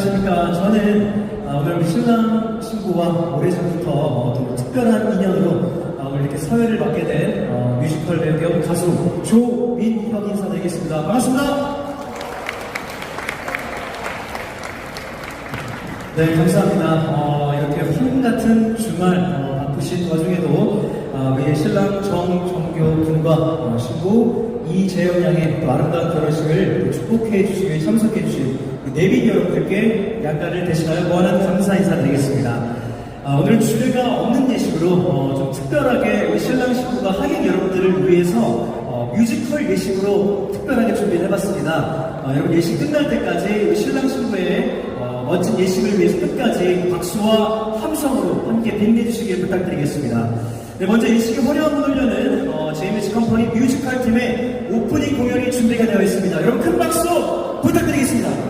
안녕하십니까. 저는 아, 오늘 신랑 신부와 오래전부터 어, 또 특별한 인연으로 아, 오늘 이렇게 사회를 맡게 된 어, 뮤지컬 배우 겸 가수 조민혁 인사드리겠습니다. 반갑습니다. 네, 감사합니다. 어, 이렇게 환 같은 주말 어, 바쁘신 와중에도 어, 우리 신랑 정정교 군과 어, 신부 이재영 양의 또 아름다운 결혼식을 축복해 위해 참석해 주신 내빈 여러분들께 양가를 대신하여 무한한 감사 인사드리겠습니다. 아, 오늘은 주례가 없는 예식으로 어, 좀 특별하게 우리 신랑 신부가 하객 여러분들을 위해서 어, 뮤지컬 예식으로 특별하게 준비를 해봤습니다. 어, 여러분 예식 끝날 때까지 우리 신랑 신부의 어, 멋진 예식을 위해서 끝까지 박수와 함성으로 함께 빛내주시길 부탁드리겠습니다. 네, 먼저 예식의 화려한 여는 어, 제이미지 컴퍼니 뮤지컬 팀의 오프닝 공연이 준비가 되어 있습니다. 여러분 큰 박수 부탁드리겠습니다.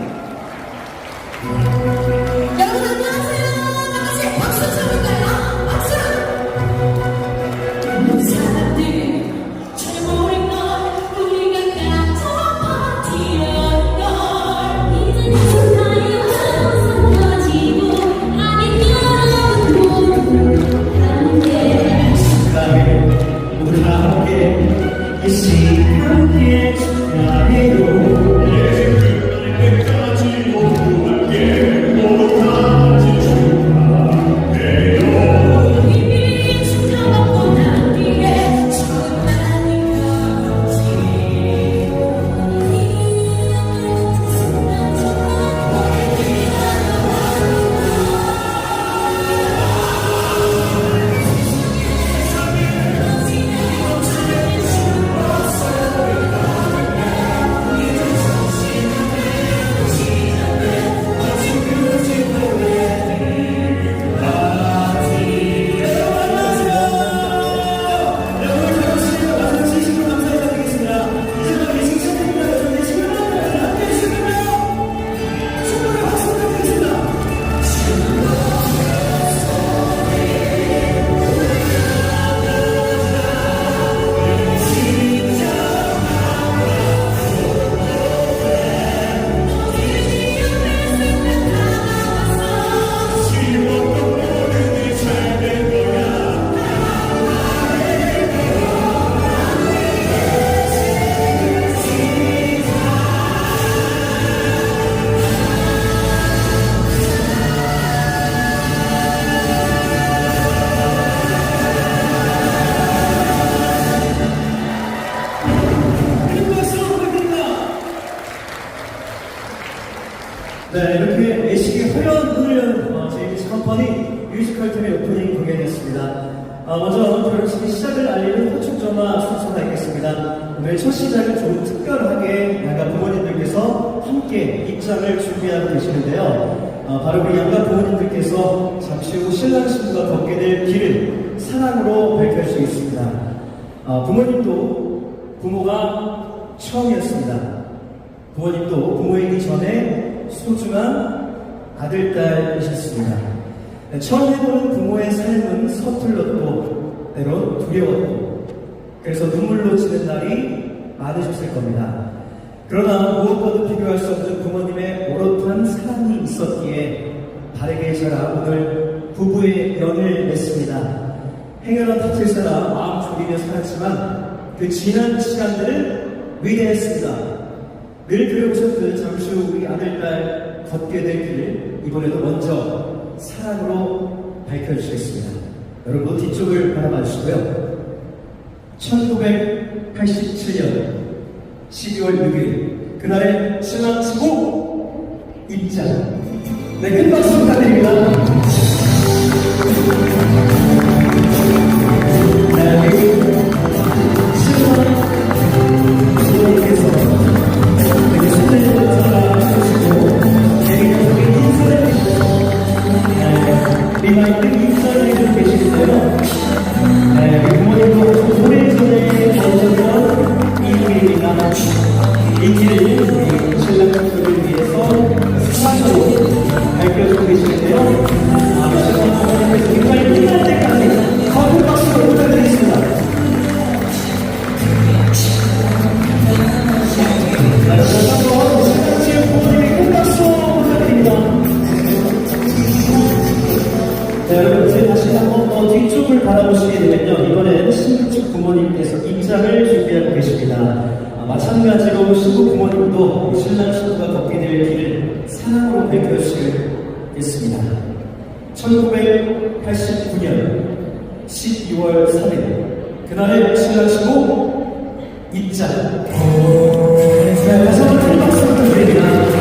부모님도 부모가 처음이었습니다. 부모님도 부모이기 전에 소중한 아들, 딸이셨습니다. 네, 처음 해보는 부모의 삶은 서툴렀고, 때론 두려웠고, 그래서 눈물로 지는 날이 많으셨을 겁니다. 그러나 무엇과도 비교할 수 없는 부모님의 오롯한 사랑이 있었기에 바르게 자라 오늘 부부의 연을 맺습니다. 행여나 다칠 사람 마음 졸이며 살았지만 그 지난 시간들은 위대했습니다. 늘 들어오셨듯 잠시 후 우리 아들, 딸 걷게 될 길, 이번에도 먼저 사랑으로 밝혀주시겠습니다. 여러분 뒤쪽을 바라봐 주시고요. 1987년 12월 6일, 그날의 친구 입장. 네, 큰 박수 마찬가지로 신부 부모님도 신랑 신부가 걷게 될 길을 사랑으로 밝혀주시겠습니다. 1989년 12월 3일 그날의 신랑 신부 입장. 네, 한번 큰 박수 부탁드립니다.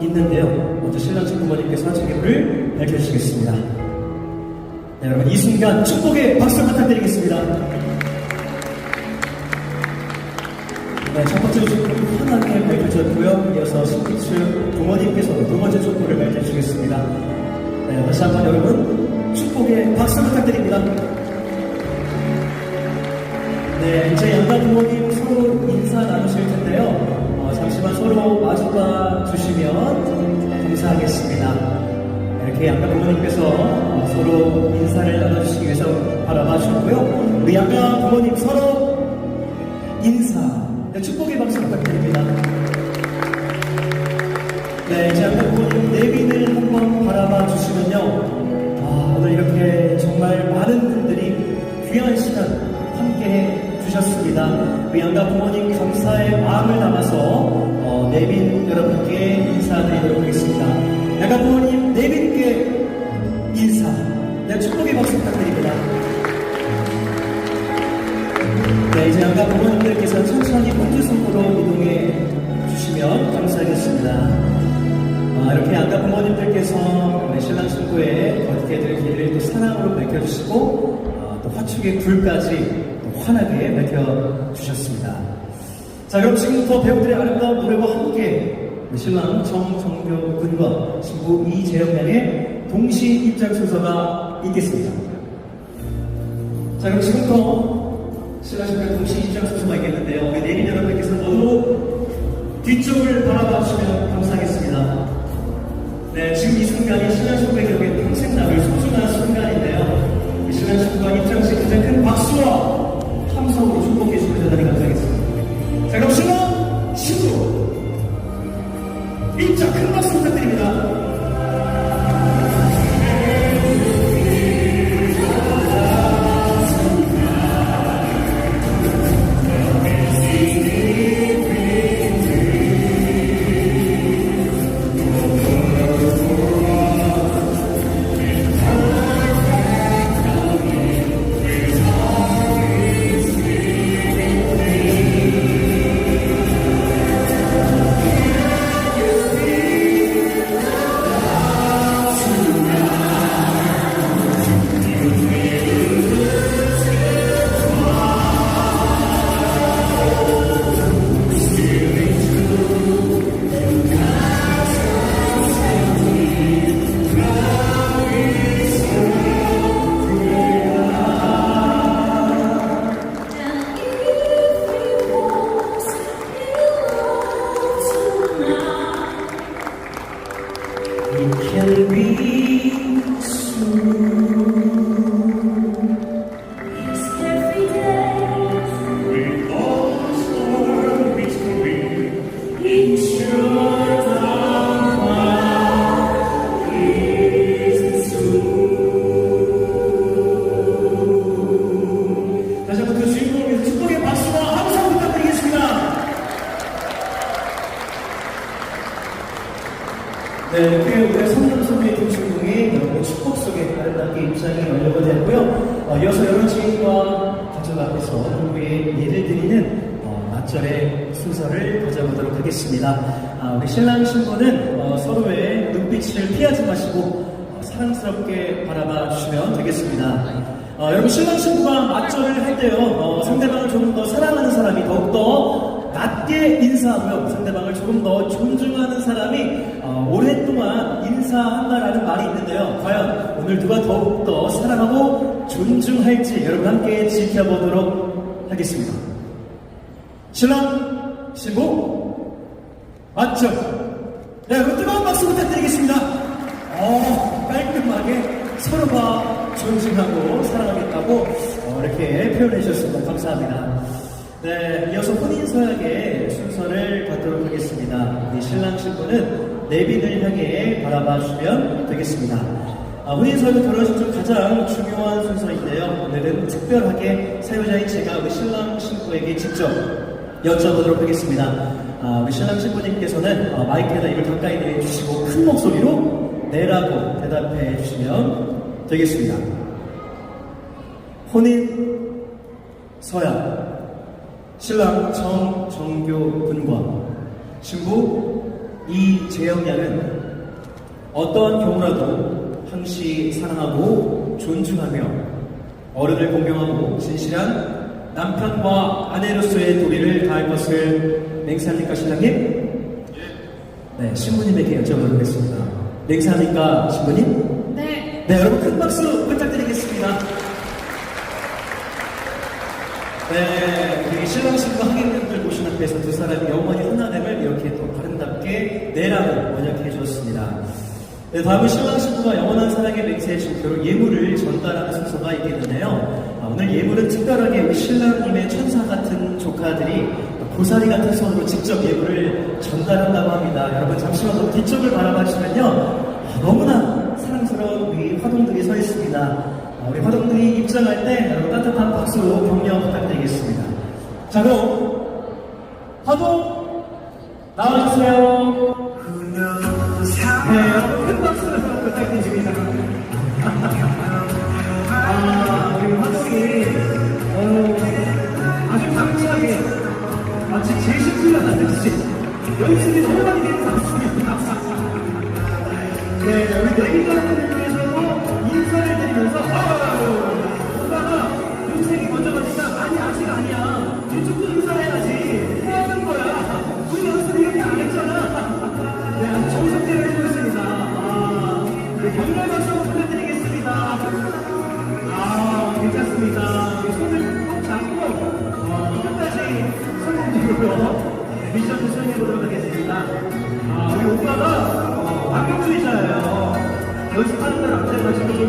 있는데요. 먼저 신랑 측 부모님께서 화촉의 불을 밝혀주시겠습니다. 네, 여러분 이 순간 축복의 박수 부탁드리겠습니다. 네, 첫 번째 촛불이 환하게 밝혀졌고요. 이어서 신부 측 부모님께서도 두 번째 촛불을 밝혀주시겠습니다. 네, 다시 한번 여러분 축복의 박수 부탁드립니다. 이렇게 양가 부모님께서 어, 서로 인사를 나눠주시기 위해서 바라봐 주셨고요. 우리 양가 부모님 서로 인사, 네, 축복의 박수 부탁드립니다. 네, 이제 한번 부모님 내빈을 한번 바라봐 주시면요. 아, 오늘 이렇게 정말 많은 분들이 귀한 시간 함께 해 주셨습니다. 우리 양가 부모님 감사의 마음을 담아서 어, 내빈 여러분께 인사드리도록 하겠습니다. 양가 부모님 내빈께 인사, 네, 축복의 박수 부탁드립니다. 네, 이제 양가 부모님들께서 천천히 혼주석으로 이동해 주시면 감사하겠습니다. 아, 이렇게 양가 부모님들께서 우리 신랑 신부의 걷게 될 길을 또 사랑으로 밝혀주시고 아, 또 화축의 불까지 또 환하게 밝혀주셨습니다. 자, 그럼 지금부터 배우들의 아름다운 노래와 함께 신랑 정정교 군과 신부 이재영 양의 동시 입장 순서가 있겠습니다. 자, 그럼 지금부터 신랑 신부의 동시 입장 순서가 있겠는데요. 우리 내린 여러분께서 모두 뒤쪽을 바라봐 주시면 감사하겠습니다. 네, 지금 이 순간이 신랑 신부의 기억에 평생 남을 소중한 순간인데요. 이 신랑 신부가 입장시 가장 큰 박수와 존중할지 여러분 함께 지켜보도록 하겠습니다 신랑 신부 맞죠? 네, 여러분 뜨거운 박수 부탁드리겠습니다. 어, 깔끔하게 서로가 존중하고 사랑하겠다고 어, 이렇게 표현해 주셨습니다. 감사합니다. 네, 이어서 혼인 서약의 순서를 갖도록 하겠습니다. 신랑 신부는 내빈을 향해 바라봐 주시면 되겠습니다. 아, 혼인 서약은 결혼식 중 가장 중요한 순서인데요. 오늘은 특별하게 사유자인 제가 우리 신랑 신부에게 직접 여쭤보도록 하겠습니다. 아, 우리 신랑 신부님께서는 어, 마이크에다 입을 가까이 내주시고 큰 목소리로 네라고 대답해 주시면 되겠습니다. 혼인 서약 신랑 정정교 군과 신부 이재영 양은 어떠한 경우라도 항시 사랑하고 존중하며 어른을 공경하고 진실한 남편과 아내로서의 도리를 다할 것을 맹세합니까 신랑님? 네, 신부님에게 여쭤보겠습니다. 맹세합니까 신부님? 네. 네, 여러분 큰 박수 부탁드리겠습니다. 네, 우리 신랑 신부 하객님들 모신 앞에서 두 사람이 영원히 하나됨을 이렇게 또 아름답게 내라고. 네, 다음은 신랑 신부가 영원한 사랑의 맹세의 증표로 예물을 전달하는 순서가 있겠는데요. 아, 오늘 예물은 특별하게 우리 신랑님의 천사 같은 조카들이 고사리 같은 손으로 직접 예물을 전달한다고 합니다. 여러분 잠시만 더 뒤쪽을 바라봐 주시면요. 아, 너무나 사랑스러운 우리 화동들이 서 있습니다. 아, 우리 화동들이 입장할 때 여러분 따뜻한 박수 격려 부탁드리겠습니다. 자 그럼 화동 나와주세요. 네, 여러분 큰 박수 부탁드립니다. 아, 우리 화동이 어, 아주 당차게 마치 제식지가 나듯이 열심히 소감이 되는 것 같습니다. 네, 우리 내기자분을 위해서도 인사를 드리면서 아유, 오다가 동생이 먼저 가니까 아니 아직 아니야. 이쪽도 인사해야지. 뭐 하는 거야? 우리 연습 이렇게 안 했잖아. 네, 정성대로. 아, 네, 격렬 박수 한번 부탁드리겠습니다. 아, 괜찮습니다. 우리 손을 꼭 잡고 어, 끝까지 성공적으로 미션을 수행해 보도록 하겠습니다. 아, 우리 오빠가 어, 완벽주의자예요. 연습하는 좀 화가 난단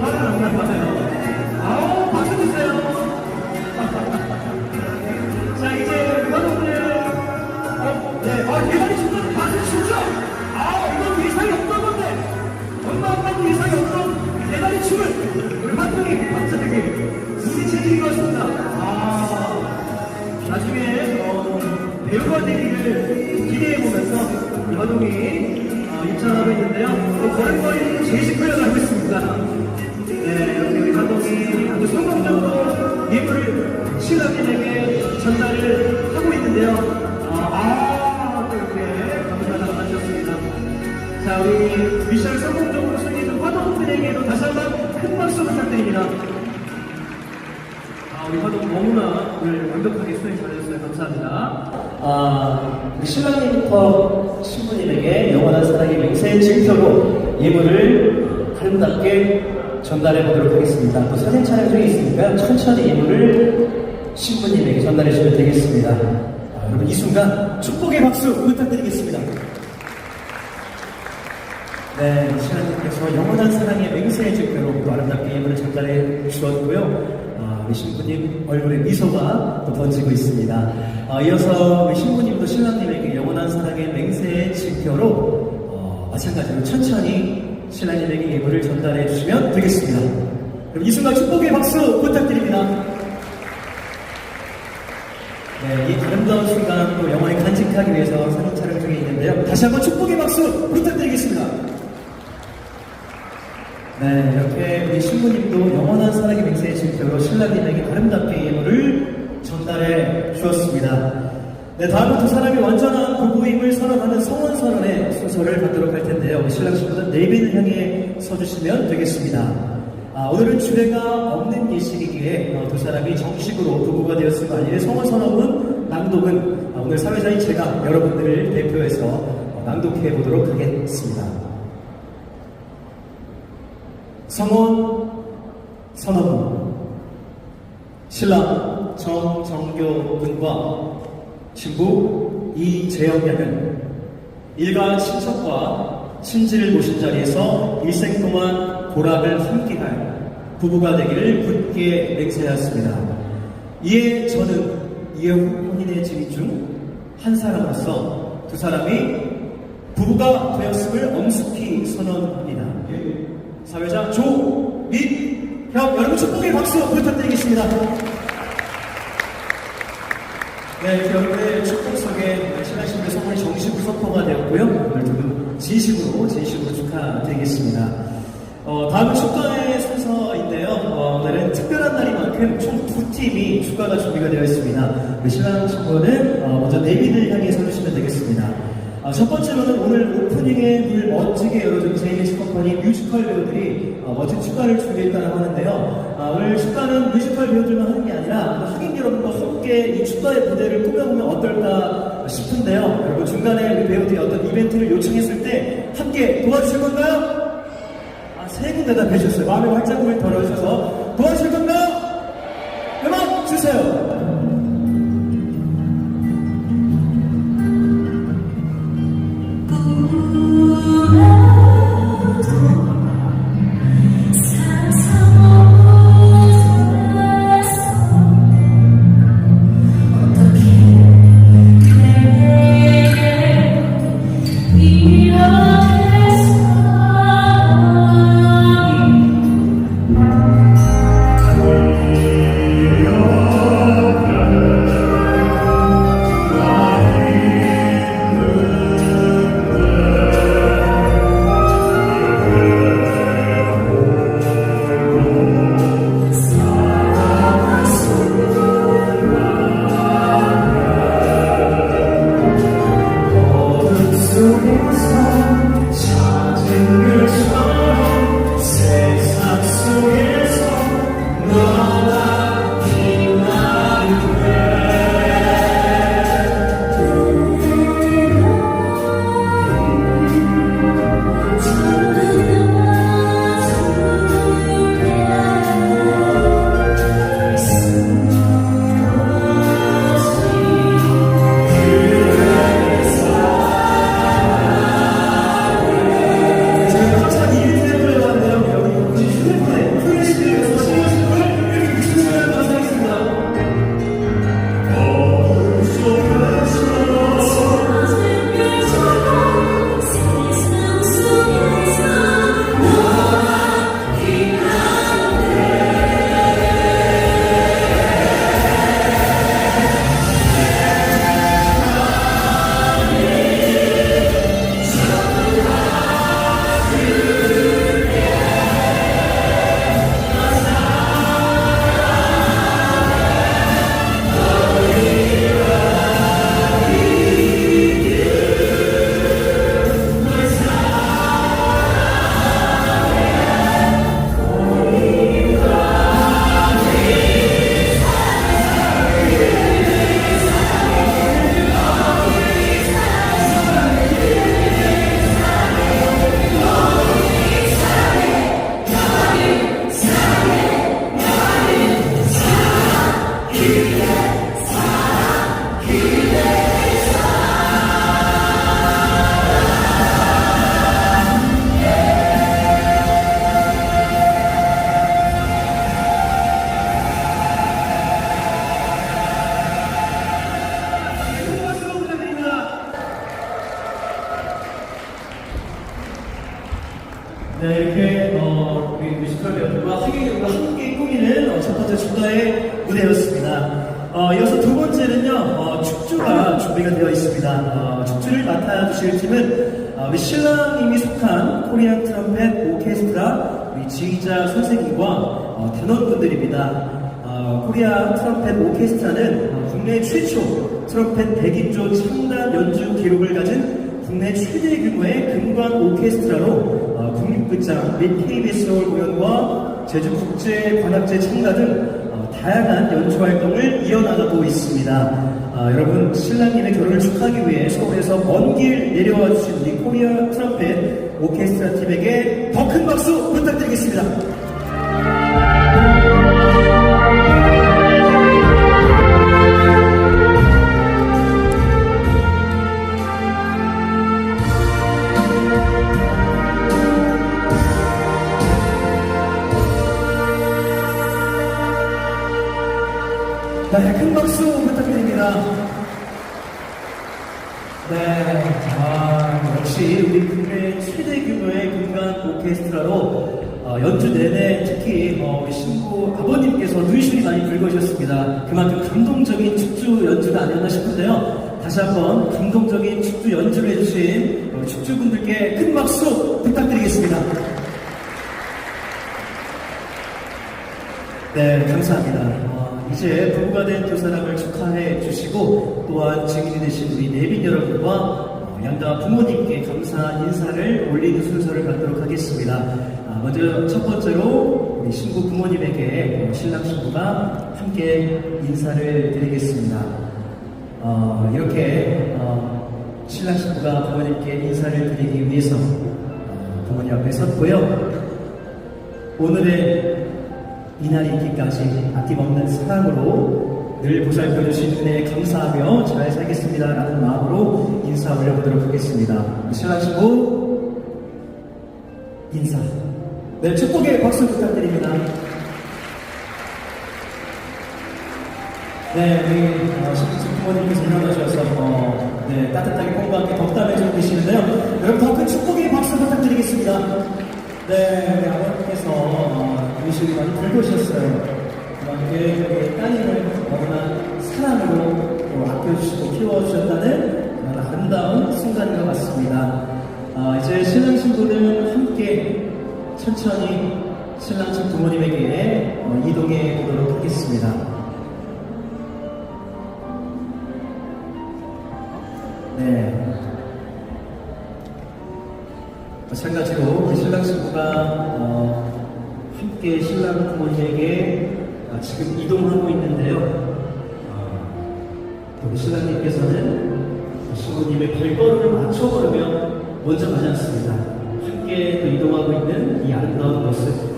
신랑님부터 신부님에게 영원한 사랑의 맹세 증표로 예물을 아름답게 전달해 보도록 하겠습니다. 또 사진 촬영 중에 있으니까 천천히 예물을 신부님에게 전달해 주시면 되겠습니다. 아, 여러분 이 순간 축복의 박수 부탁드리겠습니다. 네, 신하님께서 영원한 사랑의 맹세의 증표로 또 아름답게 예물을 전달해 주었고요. 아, 우리 신부님 얼굴에 미소가 또 번지고 있습니다. 아, 이어서 우리 신부님도 신랑님에게 영원한 사랑의 맹세의 증표로 어, 마찬가지로 천천히 신랑님에게 예물을 전달해 주시면 되겠습니다. 그럼 이 순간 축복의 박수 부탁드립니다. 네, 이 아름다운 순간 또 영원히 간직하기 위해서 사진 촬영 중에 있는데요. 다시 한번 축복의 박수 부탁드리겠습니다. 네, 이렇게 우리 신부님도 영원한 사랑 증표로 신랑님에게 아름답게 예물을 전달해 주었습니다. 네, 다음은 두 사람이 완전한 부부임을 선언하는 성원 선언의 순서를 갖도록 할 텐데요. 신랑 신부는 내빈을 향해 서주시면 되겠습니다. 아, 오늘은 주례가 없는 예식이기에 어, 두 사람이 정식으로 부부가 되었을 아니에 성원 선언문 낭독은 아, 오늘 사회자인 제가 여러분들을 대표해서 어, 낭독해 보도록 하겠습니다. 성원 선언문 신랑 정정교 군과 신부 이재영 양은 일가 친척과 친지를 모신 자리에서 일생 동안 고락을 함께할 부부가 되기를 굳게 맹세하였습니다. 이에 저는 이후 혼인의 진입 중한 사람으로서 두 사람이 부부가 되었음을 엄숙히 선언합니다. 사회자 조민 형 여러분 축복의 박수 부탁드리겠습니다. 네, 이렇게 여러분의 축복 속에 신부의 선물이 정식으로 선포가 되었고요. 오늘 두분 진심으로 진심으로 축하드리겠습니다. 어, 다음은 축가의 순서인데요. 어, 오늘은 특별한 날이만큼 총 두 팀이 축가가 준비가 되어 있습니다. 우리 신랑 신부는 어, 먼저 내비를 향해 서주시면 되겠습니다. 아, 첫 번째로는 오늘 오프닝에 늘 멋지게 열어준 제이미스 컴퍼니 뮤지컬 배우들이 어, 멋진 축가를 준비했다고 하는데요. 아, 오늘 축가는 뮤지컬 배우들만 하는 게 아니라 하객 여러분과 함께 이 축가의 무대를 꾸며보면 어떨까 싶은데요. 여러분 중간에 우리 배우들이 어떤 이벤트를 요청했을 때 함께 도와주실 건가요? 아, 세 분 대답해 주셨어요. 마음의 활짝 문을 덜어주셔서 도와주실 건가요? 주실 팀은 어, 우리 신랑님이 속한 코리안 트럼펫 오케스트라 우리 지휘자 선생님과 어, 단원분들입니다. 어, 어, 코리아 트럼펫 오케스트라는 어, 국내 최초 트럼펫 100인조 창단 연주 기록을 가진 국내 최대 규모의 금관 오케스트라로 어, 국립극장 및 KBS 서울 공연과 제주국제 관악제 창가 등 어, 다양한 연주 활동을 이어나가고 있습니다. 아, 여러분 신랑님의 결혼을 축하하기 위해 서울에서 먼 길 내려와 주신 우리 코리아 트럼펫 오케스트라 팀에게 더 큰 박수 부탁드리겠습니다. 네, 큰 박수 부탁드립니다. 네, 아, 역시 우리 국내 최대 규모의 금관 오케스트라로 어, 연주 내내 특히 어, 우리 신부 아버님께서 눈시울이 많이 붉으셨습니다. 그만큼 감동적인 축주 연주가 아니었나 싶은데요. 다시 한번 감동적인 축주 연주를 해주신 우리 축주분들께 큰 박수 부탁드리겠습니다. 네, 감사합니다. 어, 이제 부부가 된 두 사람을 축하해 주시고 또한 증인이 되신 우리 내빈 여러분과 어, 양가 부모님께 감사 인사를 올리는 순서를 갖도록 하겠습니다. 아, 먼저 첫 번째로 우리 신부 부모님에게 어, 신랑 신부가 함께 인사를 드리겠습니다. 어, 이렇게 어, 신랑 신부가 부모님께 인사를 드리기 위해서 어, 부모님 앞에 섰고요. 오늘의 이날이 있기까지 아낌없는 사랑으로 늘 보살펴 주신 은혜에 감사하며 잘 살겠습니다 라는 마음으로 인사 올려보도록 하겠습니다. 신부 인사. 네, 축복의 박수 부탁드립니다. 네, 우리 어, 신부 부모님께서 일어나셔서 어, 네, 따뜻하게 콩과 함께 덕담해 주고 계시는데요. 여러분 더 큰 축복의 박수 부탁드리겠습니다. 네, 우리 아버님께서 어, 미술이 많이 붉으셨어요. 그만큼 우리 따님을 너무나 사랑으로 또 아껴주시고 키워주셨다는 그런 아름다운 순간인 것 같습니다. 아, 이제 신랑 신부는 함께 천천히 신랑 친 부모님에게 어, 이동해 보도록 하겠습니다. 네. 마찬가지로 신랑 신부 가 어, 함께 신랑 부모님에게 어, 지금 이동하고 있는데요. 어, 우리 신랑님께서는 신부님의 발걸음을 맞춰 걸으며 먼저 가지 않습니다. 함께 또 이동하고 있는 이 아름다운 모습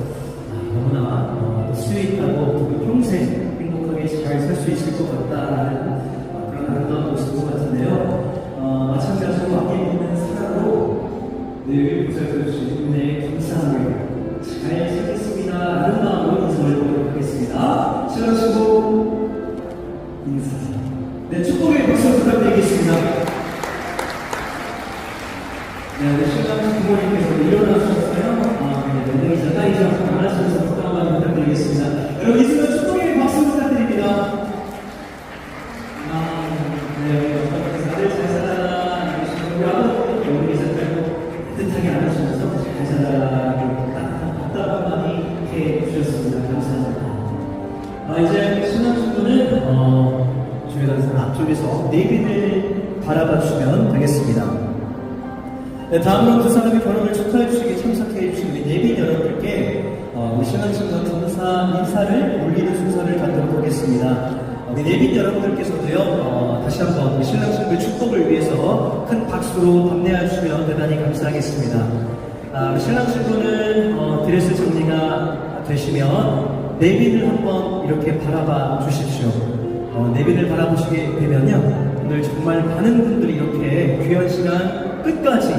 되겠습니다. 네, 다음으로 두 사람의 결혼을 축하해 주시기 참석해 주신 우리 내빈 여러분들께 어, 우리 친구가 감사 인사를 올리는 순서를 갖도록 하겠습니다. 어, 우리 내빈 여러분들께서도요, 어, 다시 한번 우리 신랑 친구의 축복을 위해서 큰 박수로 답례해 주시면 대단히 감사하겠습니다. 아, 우리 신랑 친구는 어, 드레스 정리가 되시면 내빈을 한번 이렇게 바라봐 주십시오. 어, 내빈을 바라보시게 되면요, 오늘 정말 많은 분들이 이렇게 귀한 시간 끝까지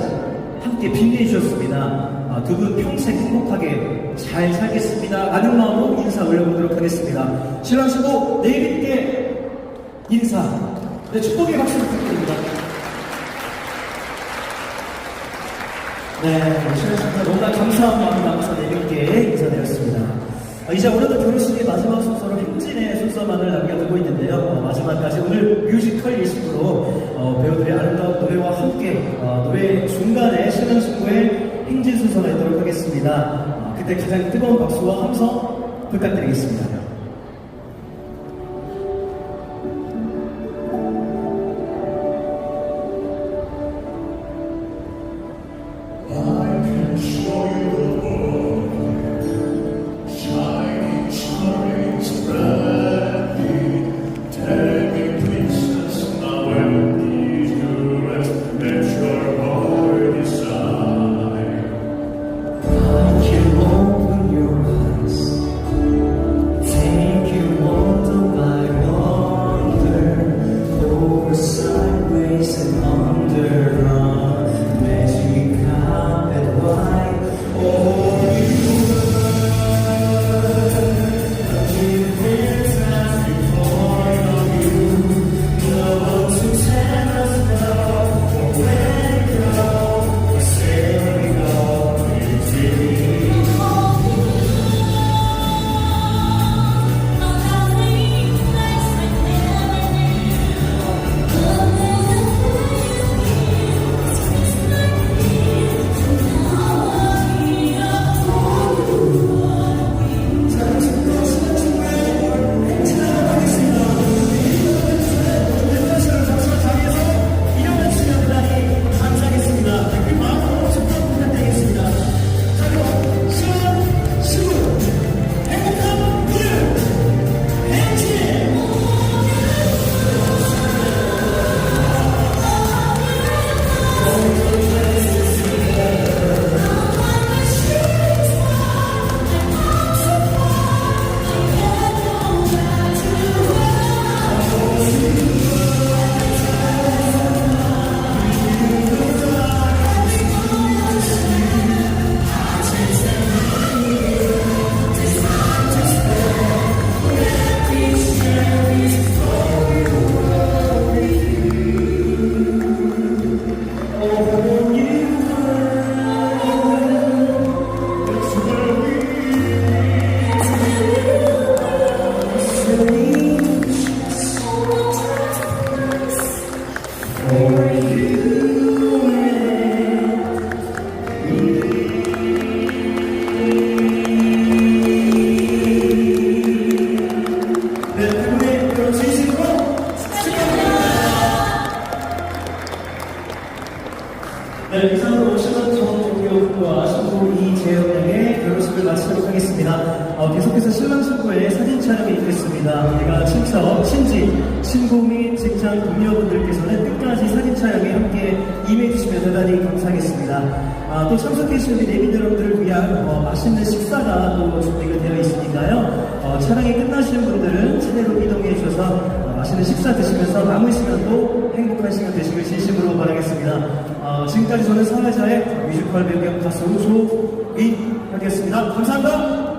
함께 빛내주셨습니다. 아, 두분 평생 행복하게 잘 살겠습니다. 라는 마음으로 인사 올려보도록 하겠습니다. 신랑 신부 내빈께 인사. 네, 축복의 박수 부탁드립니다. 네, 신랑 신부 너무나 감사한 마음 담아서 내빈께 인사드렸습니다. 아, 이제 오늘도 결혼식의 마지막 순서로 행진의 순서만을 남겨두고 있는데요. 어, 마지막까지 오늘 뮤지컬 예식으로 어, 배우들의 아름다운 노래와 함께 어, 노래 중간에 신랑 신부의 행진 순서가 있도록 하겠습니다. 어, 그때 가장 뜨거운 박수와 함성 부탁드리겠습니다. 맛있는 식사 드시면서 남은 시간도 행복한 시간 되시길 진심으로 바라겠습니다. 어, 지금까지 저는 사회자의 뮤지컬 배우 겸 가수 조민혁이었습니다. 감사합니다.